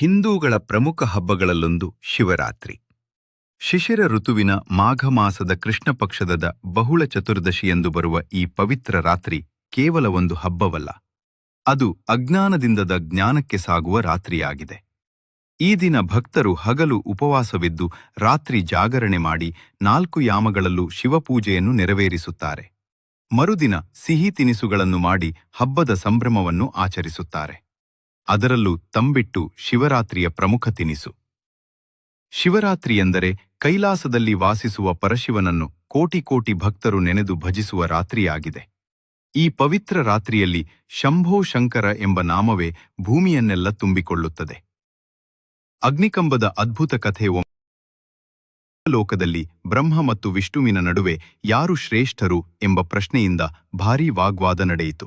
ಹಿಂದೂಗಳ ಪ್ರಮುಖ ಹಬ್ಬಗಳಲ್ಲೊಂದು ಶಿವರಾತ್ರಿ. ಶಿಶಿರ ಋತುವಿನ ಮಾಘ ಮಾಸದ ಕೃಷ್ಣ ಪಕ್ಷದ ಬಹುಳ ಚತುರ್ದಶಿಯೆಂದು ಬರುವ ಈ ಪವಿತ್ರ ರಾತ್ರಿ ಕೇವಲ ಒಂದು ಹಬ್ಬವಲ್ಲ, ಅದು ಅಜ್ಞಾನದಿಂದದ ಜ್ಞಾನಕ್ಕೆ ಸಾಗುವ ರಾತ್ರಿಯಾಗಿದೆ. ಈ ದಿನ ಭಕ್ತರು ಹಗಲು ಉಪವಾಸವಿದ್ದು ರಾತ್ರಿ ಜಾಗರಣೆ ಮಾಡಿ ನಾಲ್ಕು ಯಾಮಗಳಲ್ಲೂ ಶಿವಪೂಜೆಯನ್ನು ನೆರವೇರಿಸುತ್ತಾರೆ. ಮರುದಿನ ಸಿಹಿ ತಿನಿಸುಗಳನ್ನು ಮಾಡಿ ಹಬ್ಬದ ಸಂಭ್ರಮವನ್ನು ಆಚರಿಸುತ್ತಾರೆ. ಅದರಲ್ಲೂ ತಂಬಿಟ್ಟು ಶಿವರಾತ್ರಿಯ ಪ್ರಮುಖ ತಿನಿಸು. ಶಿವರಾತ್ರಿ ಎಂದರೆ ಕೈಲಾಸದಲ್ಲಿ ವಾಸಿಸುವ ಪರಶಿವನನ್ನು ಕೋಟಿ ಕೋಟಿ ಭಕ್ತರು ನೆನೆದು ಭಜಿಸುವ ರಾತ್ರಿಯಾಗಿದೆ. ಈ ಪವಿತ್ರ ರಾತ್ರಿಯಲ್ಲಿ ಶಂಭೋ ಶಂಕರ ಎಂಬ ನಾಮವೇ ಭೂಮಿಯನ್ನೆಲ್ಲ ತುಂಬಿಕೊಳ್ಳುತ್ತದೆ. ಅಗ್ನಿಕಂಬದ ಅದ್ಭುತ ಕಥೆ ಲೋಕದಲ್ಲಿ ಬ್ರಹ್ಮ ಮತ್ತು ವಿಷ್ಣುವಿನ ನಡುವೆ ಯಾರು ಶ್ರೇಷ್ಠರು ಎಂಬ ಪ್ರಶ್ನೆಯಿಂದ ಭಾರೀ ವಾಗ್ವಾದ ನಡೆಯಿತು.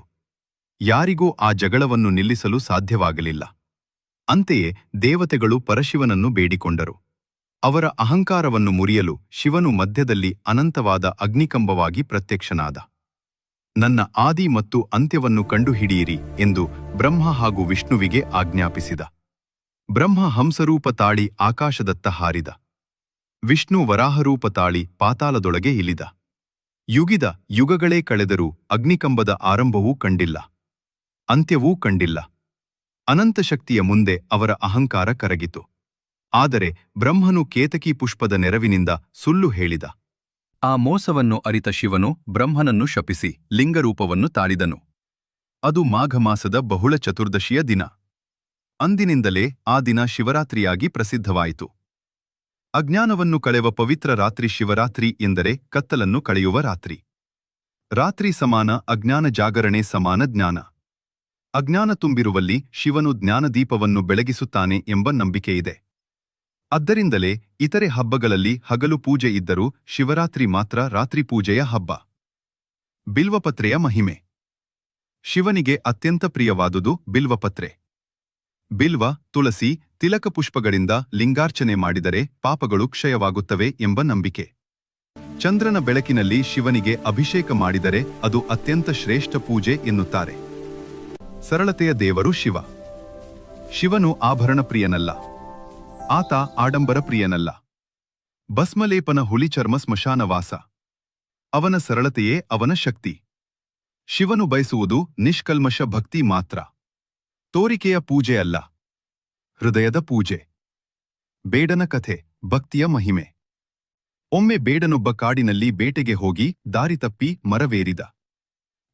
ಯಾರಿಗೂ ಆ ಜಗಳವನ್ನು ನಿಲ್ಲಿಸಲು ಸಾಧ್ಯವಾಗಲಿಲ್ಲ. ಅಂತೆಯೇ ದೇವತೆಗಳು ಪರಶಿವನನ್ನು ಬೇಡಿಕೊಂಡರು. ಅವರ ಅಹಂಕಾರವನ್ನು ಮುರಿಯಲು ಶಿವನು ಮಧ್ಯದಲ್ಲಿ ಅನಂತವಾದ ಅಗ್ನಿಕಂಬವಾಗಿ ಪ್ರತ್ಯಕ್ಷನಾದ. ನನ್ನ ಆದಿ ಮತ್ತು ಅಂತ್ಯವನ್ನು ಕಂಡುಹಿಡಿಯಿರಿ ಎಂದು ಬ್ರಹ್ಮ ಹಾಗೂ ವಿಷ್ಣುವಿಗೆ ಆಜ್ಞಾಪಿಸಿದ. ಬ್ರಹ್ಮ ಹಂಸರೂಪ ತಾಳಿ ಆಕಾಶದತ್ತ ಹಾರಿದ. ವಿಷ್ಣು ವರಾಹರೂಪ ತಾಳಿ ಪಾತಾಳದೊಳಗೆ ಇಲಿದ ಯುಗಿದ ಯುಗಗಳೇ ಕಳೆದರೂ ಅಗ್ನಿಕಂಬದ ಆರಂಭವೂ ಕಂಡಿಲ್ಲ. ಅಂತ್ಯವೂ ಕಂಡಿಲ್ಲ. ಅನಂತ ಶಕ್ತಿಯ ಮುಂದೆ ಅವರ ಅಹಂಕಾರ ಕರಗಿತು. ಆದರೆ ಬ್ರಹ್ಮನು ಕೇತಕಿ ಪುಷ್ಪದ ನೆರವಿನಿಂದ ಸುಳ್ಳು ಹೇಳಿದ. ಆ ಮೋಸವನ್ನು ಅರಿತ ಶಿವನು ಬ್ರಹ್ಮನನ್ನು ಶಪಿಸಿ ಲಿಂಗರೂಪವನ್ನು ತಾಳಿದನು. ಅದು ಮಾಘ ಮಾಸದ ಬಹುಳ ಚತುರ್ದಶಿಯ ದಿನ. ಅಂದಿನಿಂದಲೇ ಆ ದಿನ ಶಿವರಾತ್ರಿಯಾಗಿ ಪ್ರಸಿದ್ಧವಾಯಿತು. ಅಜ್ಞಾನವನ್ನು ಕಳೆವ ಪವಿತ್ರ ರಾತ್ರಿ ಶಿವರಾತ್ರಿ ಎಂದರೆ ಕತ್ತಲನ್ನು ಕಳೆಯುವ ರಾತ್ರಿ. ರಾತ್ರಿ ಸಮಾನ ಅಜ್ಞಾನ ಜಾಗರಣೆ ಸಮಾನ ಜ್ಞಾನ. ಅಜ್ಞಾನ ತುಂಬಿರುವಲ್ಲಿ ಶಿವನು ಜ್ಞಾನದೀಪವನ್ನು ಬೆಳಗಿಸುತ್ತಾನೆ ಎಂಬ ನಂಬಿಕೆಯಿದೆ. ಅದ್ದರಿಂದಲೇ ಇತರೆ ಹಬ್ಬಗಳಲ್ಲಿ ಹಗಲು ಪೂಜೆ ಇದ್ದರೂ ಶಿವರಾತ್ರಿ ಮಾತ್ರ ರಾತ್ರಿ ಪೂಜೆಯ ಹಬ್ಬ. ಬಿಲ್ವಪತ್ರೆಯ ಮಹಿಮೆ. ಶಿವನಿಗೆ ಅತ್ಯಂತ ಪ್ರಿಯವಾದುದು ಬಿಲ್ವಪತ್ರೆ. ಬಿಲ್ವ, ತುಳಸಿ, ತಿಲಕ ಪುಷ್ಪಗಳಿಂದ ಲಿಂಗಾರ್ಚನೆ ಮಾಡಿದರೆ ಪಾಪಗಳು ಕ್ಷಯವಾಗುತ್ತವೆ ಎಂಬ ನಂಬಿಕೆ. ಚಂದ್ರನ ಬೆಳಕಿನಲ್ಲಿ ಶಿವನಿಗೆ ಅಭಿಷೇಕ ಮಾಡಿದರೆ ಅದು ಅತ್ಯಂತ ಶ್ರೇಷ್ಠ ಪೂಜೆ ಎನ್ನುತ್ತಾರೆ. ಸರಳತೆಯ ದೇವರು ಶಿವ. ಶಿವನು ಆಭರಣ ಪ್ರಿಯನಲ್ಲ ಆತ ಆಡಂಬರ ಪ್ರಿಯನಲ್ಲ ಭಸ್ಮಲೇಪನ ಹುಲಿ ಚರ್ಮ ಸ್ಮಶಾನವಾಸ. ಅವನ ಸರಳತೆಯೇ ಅವನ ಶಕ್ತಿ. ಶಿವನು ಬಯಸುವುದು ನಿಷ್ಕಲ್ಮಶ ಭಕ್ತಿ ಮಾತ್ರ. ತೋರಿಕೆಯ ಪೂಜೆ ಅಲ್ಲ. ಹೃದಯದ ಪೂಜೆ. ಬೇಡನ ಕಥೆ, ಭಕ್ತಿಯ ಮಹಿಮೆ. ಒಮ್ಮೆ ಬೇಡನೊಬ್ಬ ಕಾಡಿನಲ್ಲಿ ಬೇಟೆಗೆ ಹೋಗಿ ದಾರಿ ತಪ್ಪಿ ಮರವೇರಿದ.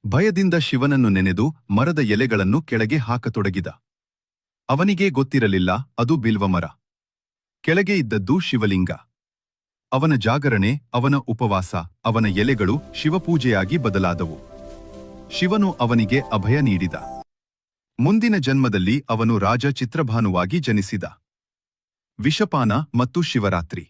ಭಯದಿಂದ ಶಿವನನ್ನು ನೆನೆದು ಮರದ ಎಲೆಗಳನ್ನು ಕೆಳಗೆ ಹಾಕತೊಡಗಿದ. ಅವನಿಗೆ ಗೊತ್ತಿರಲಿಲ್ಲ, ಅದು ಬಿಲ್ವಮರ ಕೆಳಗೆ ಇದ್ದದ್ದು ಶಿವಲಿಂಗ. ಅವನ ಜಾಗರಣೆ, ಅವನ ಉಪವಾಸ, ಅವನ ಎಲೆಗಳು ಶಿವಪೂಜೆಯಾಗಿ ಬದಲಾದವು. ಶಿವನು ಅವನಿಗೆ ಅಭಯ ನೀಡಿದ. ಮುಂದಿನ ಜನ್ಮದಲ್ಲಿ ಅವನು ರಾಜ ಚಿತ್ರಭಾನುವಾಗಿ ಜನಿಸಿದ. ವಿಷಪಾನ ಮತ್ತು ಶಿವರಾತ್ರಿ.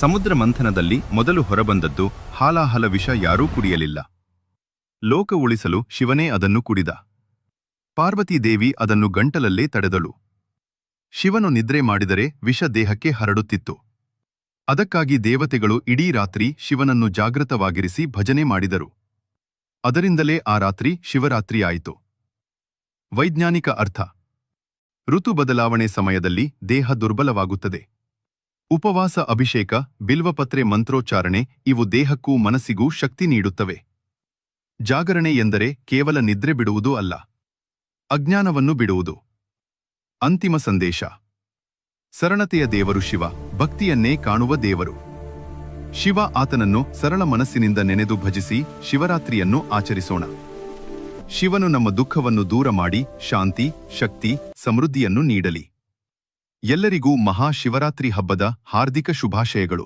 ಸಮುದ್ರ ಮಂಥನದಲ್ಲಿ ಮೊದಲು ಹೊರಬಂದದ್ದು ಹಾಲಾಹಲ ವಿಷ ಯಾರೂ ಕುಡಿಯಲಿಲ್ಲ. ಲೋಕ ಉಳಿಸಲು ಶಿವನೇ ಅದನ್ನು ಕುಡಿದ. ಪಾರ್ವತೀದೇವಿ ಅದನ್ನು ಗಂಟಲಲ್ಲೇ ತಡೆದಳು. ಶಿವನು ನಿದ್ರೆ ಮಾಡಿದರೆ ವಿಷ ದೇಹಕ್ಕೆ ಹರಡುತ್ತಿತ್ತು. ಅದಕ್ಕಾಗಿ ದೇವತೆಗಳು ಇಡೀ ರಾತ್ರಿ ಶಿವನನ್ನು ಜಾಗೃತವಾಗಿರಿಸಿ ಭಜನೆ ಮಾಡಿದರು. ಅದರಿಂದಲೇ ಆ ರಾತ್ರಿ ಶಿವರಾತ್ರಿಯಾಯಿತು ವೈಜ್ಞಾನಿಕ ಅರ್ಥ. ಋತು ಬದಲಾವಣೆ ಸಮಯದಲ್ಲಿ ದೇಹ ದುರ್ಬಲವಾಗುತ್ತದೆ. ಉಪವಾಸ ಅಭಿಷೇಕ, ಬಿಲ್ವಪತ್ರೆ ಮಂತ್ರೋಚ್ಚಾರಣೆ ಇವು ದೇಹಕ್ಕೂ ಮನಸ್ಸಿಗೂ ಶಕ್ತಿ ನೀಡುತ್ತವೆ. ಜಾಗರಣೆ ಎಂದರೆ ಕೇವಲ ನಿದ್ರೆ ಬಿಡುವುದು ಅಲ್ಲ. ಅಜ್ಞಾನವನ್ನು ಬಿಡುವುದು. ಅಂತಿಮ ಸಂದೇಶ. ಸರಳತೆಯ ದೇವರು ಶಿವ, ಭಕ್ತಿಯನ್ನೇ ಕಾಣುವ ದೇವರು. ಶಿವ ಆತನನ್ನು ಸರಳ ಮನಸ್ಸಿನಿಂದ ನೆನೆದು ಭಜಿಸಿ ಶಿವರಾತ್ರಿಯನ್ನು ಆಚರಿಸೋಣ. ಶಿವನು ನಮ್ಮ ದುಃಖವನ್ನು ದೂರ ಮಾಡಿ ಶಾಂತಿ, ಶಕ್ತಿ, ಸಮೃದ್ಧಿಯನ್ನು ನೀಡಲಿ. ಎಲ್ಲರಿಗೂ ಮಹಾಶಿವರಾತ್ರಿ ಹಬ್ಬದ ಹಾರ್ದಿಕ ಶುಭಾಶಯಗಳು.